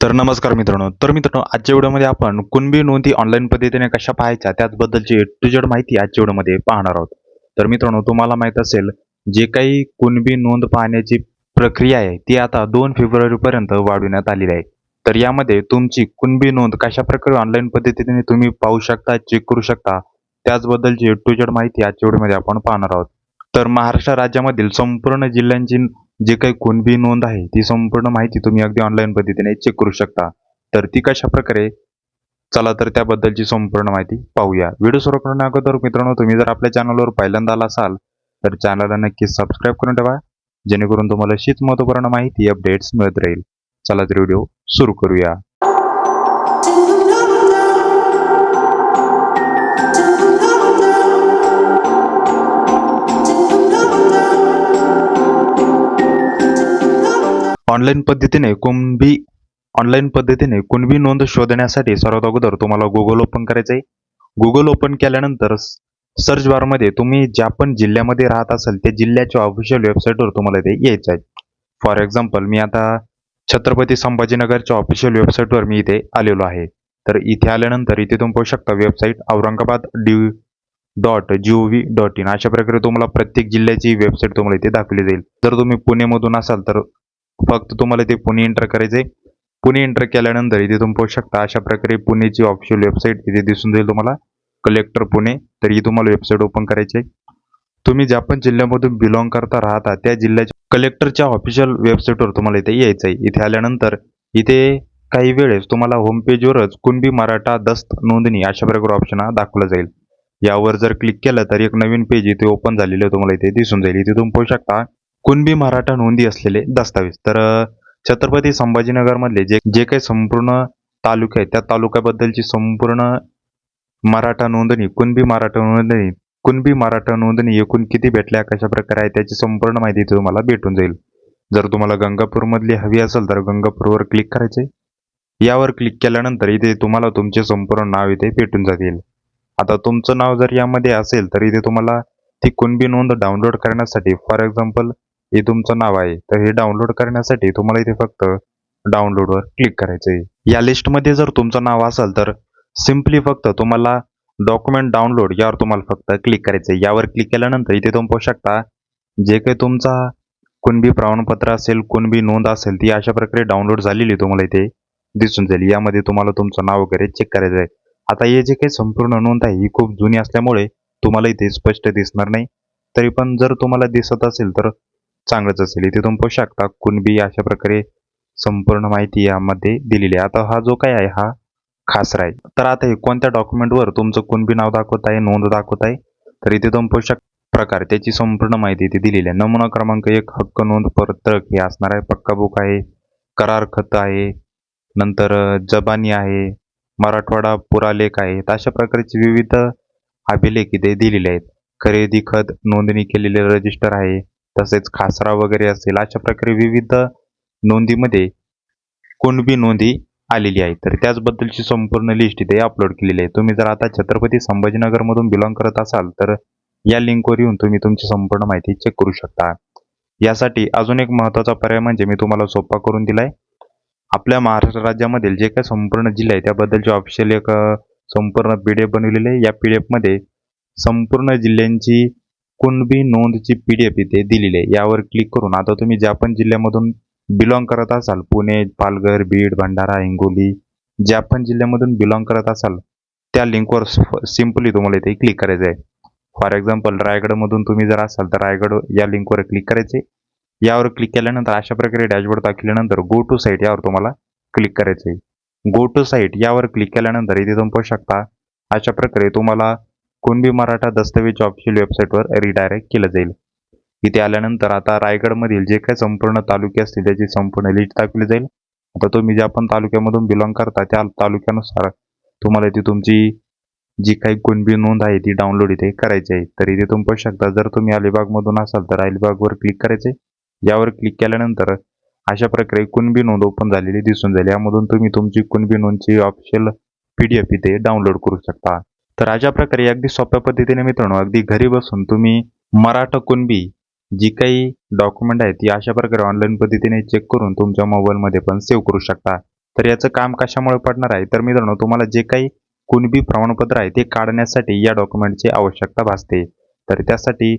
तर नमस्कार मित्रांनो. तर मित्रांनो आजच्या व्हिडिओमध्ये आपण कुणबी नोंदी ऑनलाईन पद्धतीने कशा पाहायच्या त्याचबद्दलची टू जेड माहिती आजच्या व्हिडिओमध्ये पाहणार आहोत. तर मित्रांनो तुम्हाला माहीत असेल जे काही कुणबी नोंद पाहण्याची प्रक्रिया आहे ती आता दोन फेब्रुवारीपर्यंत वाढविण्यात आलेली आहे. तर यामध्ये तुमची कुणबी नोंद कशा प्रकारे ऑनलाईन पद्धतीने तुम्ही पाहू शकता चेक करू शकता त्याचबद्दलची टू जेड माहिती आजच्या व्हिडिओमध्ये आपण पाहणार आहोत. तर महाराष्ट्र राज्यामधील संपूर्ण जिल्ह्यांची जे काही कुणबी नोंद आहे ती संपूर्ण माहिती तुम्ही अगदी ऑनलाईन पद्धतीने चेक करू शकता. तर ती कशा प्रकारे? चला तर त्याबद्दलची संपूर्ण माहिती पाहूया. व्हिडिओ सुरू करण्या अगोदर मित्रांनो तुम्ही जर आपल्या चॅनलवर पहिल्यांदा आला असाल तर चॅनलला नक्कीच सबस्क्राईब करून ठेवा जेणेकरून तुम्हाला अशीच महत्त्वपूर्ण माहिती अपडेट्स मिळत राहील. चला तर व्हिडिओ सुरू करूया. ऑनलाईन पद्धतीने कुणबी ऑनलाईन पद्धतीने कुणबी नोंद शोधण्यासाठी सर्वात अगोदर तुम्हाला गुगल ओपन करायचं आहे गुगल ओपन केल्यानंतर सर्च बारमध्ये तुम्ही ज्या पण जिल्ह्यामध्ये राहत असाल त्या जिल्ह्याच्या ऑफिशियल वेबसाईटवर तुम्हाला इथे यायचं आहे फॉर एक्झाम्पल मी आता छत्रपती संभाजीनगरच्या ऑफिशियल वेबसाईटवर मी इथे आलेलो आहे. तर इथे आल्यानंतर इथे तुम्ही पाहू शकता website Aurangabad D dot G O V dot in अशा प्रकारे तुम्हाला प्रत्येक जिल्ह्याची वेबसाईट तुम्हाला इथे दाखवली जाईल. जर तुम्ही पुणेमधून असाल तर फक्त तुम्हाला ते पुणे एंटर करायचे पुणे एंटर केल्यानंतर इथे तुम्ही पाहू शकता अशा प्रकारे पुणेची ऑफिशियल वेबसाईट इथे दिसून जाईल तुम्हाला. कलेक्टर पुणे तर ही तुम्हाला वेबसाईट ओपन करायची आहे तुम्ही ज्या पण जिल्ह्यामधून बिलॉंग करता राहता त्या जिल्ह्याच्या कलेक्टरच्या ऑफिशियल वेबसाईटवर तुम्हाला इथे यायचं आहे इथे आल्यानंतर इथे काही वेळेस तुम्हाला होम पेजवरच कुणबी मराठा दस्त नोंदणी अशा प्रकारे ऑप्शन हा दाखवला जाईल. यावर जर क्लिक केलं तर एक नवीन पेज इथे ओपन झालेलं तुम्हाला इथे दिसून जाईल. इथे तुम्ही पाहू. शकता कुणबी मराठा नोंदी असलेले दस्तावेज. तर छत्रपती संभाजीनगरमधले जे जे काही संपूर्ण तालुके आहेत त्या तालुक्याबद्दलची संपूर्ण मराठा नोंदणी कुणबी मराठा नोंदणी कुणबी मराठा नोंदणी एकूण किती भेटल्या कशा प्रकारे आहे त्याची संपूर्ण माहिती तुम्हाला भेटून जाईल. जर तुम्हाला गंगापूरमधली हवी असेल तर गंगापूरवर क्लिक करायचे यावर क्लिक केल्यानंतर इथे तुम्हाला तुमचे संपूर्ण नाव इथे भेटून जातील. आता तुमचं नाव जर यामध्ये असेल तर इथे तुम्हाला ती कुणबी नोंद डाउनलोड करण्यासाठी फॉर एक्झाम्पल हे तुमचं नाव आहे. तर हे डाउनलोड करण्यासाठी तुम्हाला इथे फक्त डाउनलोडवर क्लिक करायचं आहे या लिस्टमध्ये जर तुमचं नाव असेल तर सिम्पली फक्त तुम्हाला डॉक्युमेंट डाउनलोड यावर तुम्हाला फक्त क्लिक करायचं आहे यावर क्लिक केल्यानंतर इथे तुम्ही पाहू शकता जे काही तुमचा कुणबी प्रमाणपत्र असेल कुणबी नोंद असेल ती अशा प्रकारे डाउनलोड झालेली तुम्हाला इथे दिसून जाईल. यामध्ये तुम्हाला तुमचं नाव वगैरे चेक करायचं आहे. आता हे जे काही संपूर्ण नोंद आहे ही खूप जुनी असल्यामुळे तुम्हाला इथे स्पष्ट दिसणार नाही. तरी पण जर तुम्हाला दिसत असेल तर चांगलंच असेल. इथे तुम्ही पाहू शकता कुणबी अशा प्रकारे संपूर्ण माहिती यामध्ये दिलेली आहे. आता हा जो काय आहे हा खासरा आहे. तर आता हे कोणत्या डॉक्युमेंटवर तुमचं कुणबी नाव दाखवत आहे नोंद दाखवत आहे? तर इथे तुम्ही पाहू शकता प्रकार. त्याची संपूर्ण माहिती इथे दिलेली आहे. नमुना क्रमांक एक हक्क नोंद पत्रक हे असणार आहे. पक्का बुक आहे. करार खत आहे. नंतर जबानी आहे. मराठवाडा पुरालेख आहे. तर अशा प्रकारचे विविध अभिलेख इथे दिलेले आहेत. खरेदी खत नोंदणी केलेले रजिस्टर आहे. तसेच खासरा वगैरे असेल अशा प्रकारे विविध नोंदीमध्ये कुणबी नोंदी आलेली आहे तर त्याचबद्दलची संपूर्ण लिस्ट इथे अपलोड केलेली आहे. तुम्ही जर आता छत्रपती संभाजीनगरमधून बिलॉंग करत असाल तर या लिंकवर येऊन तुम्ही तुमची संपूर्ण माहिती चेक करू शकता. यासाठी अजून एक महत्त्वाचा पर्याय म्हणजे मी तुम्हाला सोपा करून दिला आहे आपल्या महाराष्ट्र राज्यामधील जे काही संपूर्ण जिल्हे आहे त्याबद्दलचे ऑफिशियल एक संपूर्ण पी डी एफ बनवलेली आहे. या पी डी एफमध्ये संपूर्ण जिल्ह्यांची कुणबी नोंदची पी डी एफ इथे दिलेली आहे. यावर क्लिक करून आता तुम्ही ज्या पण जिल्ह्यामधून बिलॉंग करत असाल पुणे पालघर बीड भंडारा हिंगोली ज्या पण जिल्ह्यामधून बिलॉंग करत असाल त्या लिंकवर सिम्पली तुम्हाला इथे क्लिक करायचं आहे. फॉर एक्झाम्पल रायगडमधून तुम्ही जर असाल तर रायगड या लिंकवर क्लिक करायचे यावर क्लिक केल्यानंतर अशा प्रकारे डॅशबोर्ड दाखवल्यानंतर गो टू साईट यावर तुम्हाला क्लिक करायचं आहे. गो टू साईट यावर क्लिक केल्यानंतर इथे तुम्ही पाहू शकता अशा प्रकारे तुम्हाला कुणबी मराठा दस्तावेज ऑफिशियल वेबसाईटवर रिडायरेक्ट केलं जाईल. इथे आल्यानंतर आता रायगडमधील जे काही संपूर्ण तालुके असतील त्याची संपूर्ण लिस्ट दाखवली जाईल. आता तुम्ही ज्या पण तालुक्यामधून बिलॉंग करता त्या तालुक्यानुसार तुम्हाला इथे तुमची जी काही कुणबी नोंद आहे ती डाउनलोड इथे करायची आहे. तर इथे तुम्ही पाहू शकता जर तुम्ही अलिबागमधून असाल तर अलिबागवर क्लिक करायचे यावर क्लिक केल्यानंतर अशा प्रकारे कुणबी नोंद ओपन झालेली दिसून जाईल. यामधून तुम्ही तुमची कुणबी नोंदची ऑफिशियल पी डी एफ इथे डाउनलोड करू शकता. तर अशा प्रकारे अगदी सोप्या पद्धतीने मित्रांनो अगदी घरी बसून तुम्ही मराठा कुणबी जी काही डॉक्युमेंट आहे ती अशा प्रकारे ऑनलाईन पद्धतीने चेक करून तुमच्या मोबाईलमध्ये पण सेव्ह करू शकता. तर याचं काम कशामुळे पडणार आहे? तर मित्रांनो तुम्हाला जे काही कुणबी प्रमाणपत्र आहे ते काढण्यासाठी या डॉक्युमेंटची आवश्यकता भासते. तर त्यासाठी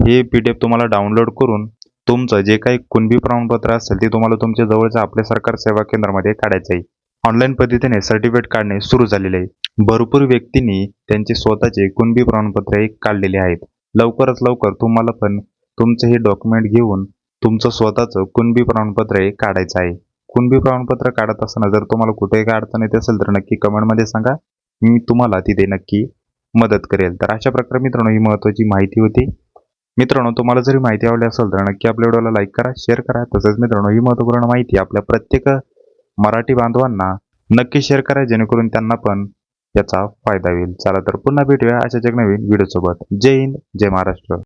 हे पी डी एफ तुम्हाला डाउनलोड करून तुमचं जे काही कुणबी प्रमाणपत्र असेल ते तुम्हाला तुमच्या जवळच्या आपल्या सरकार सेवा केंद्रामध्ये काढायचं आहे. ऑनलाईन पद्धतीने सर्टिफिकेट काढणे सुरू झालेले आहे. भरपूर व्यक्तींनी त्यांचे स्वतःचे कुणबी प्रमाणपत्र एक काढलेले आहेत. लवकरच लवकर तुम्हाला पण तुमचं हे डॉक्युमेंट घेऊन तुमचं स्वतःचं कुणबी प्रमाणपत्र हे काढायचं आहे. कुणबी प्रमाणपत्र काढत असताना जर तुम्हाला कुठेही काय अडचण येत असेल तर नक्की कमेंटमध्ये सांगा. मी तुम्हाला तिथे नक्की मदत करेल. तर अशा प्रकारे मित्रांनो ही महत्त्वाची माहिती होती. मित्रांनो तुम्हाला जरी माहिती आवडली असेल तर नक्की आपल्या व्हिडिओला लाईक करा शेअर करा. तसंच मित्रांनो ही महत्त्वपूर्ण माहिती आपल्या प्रत्येक मराठी बांधवांना नक्की शेअर करा जेणेकरून त्यांना पण याचा फायदा होईल. चला तर पुन्हा भेटूया अशाच एक नवीन व्हिडिओसोबत जय हिंद जय महाराष्ट्र.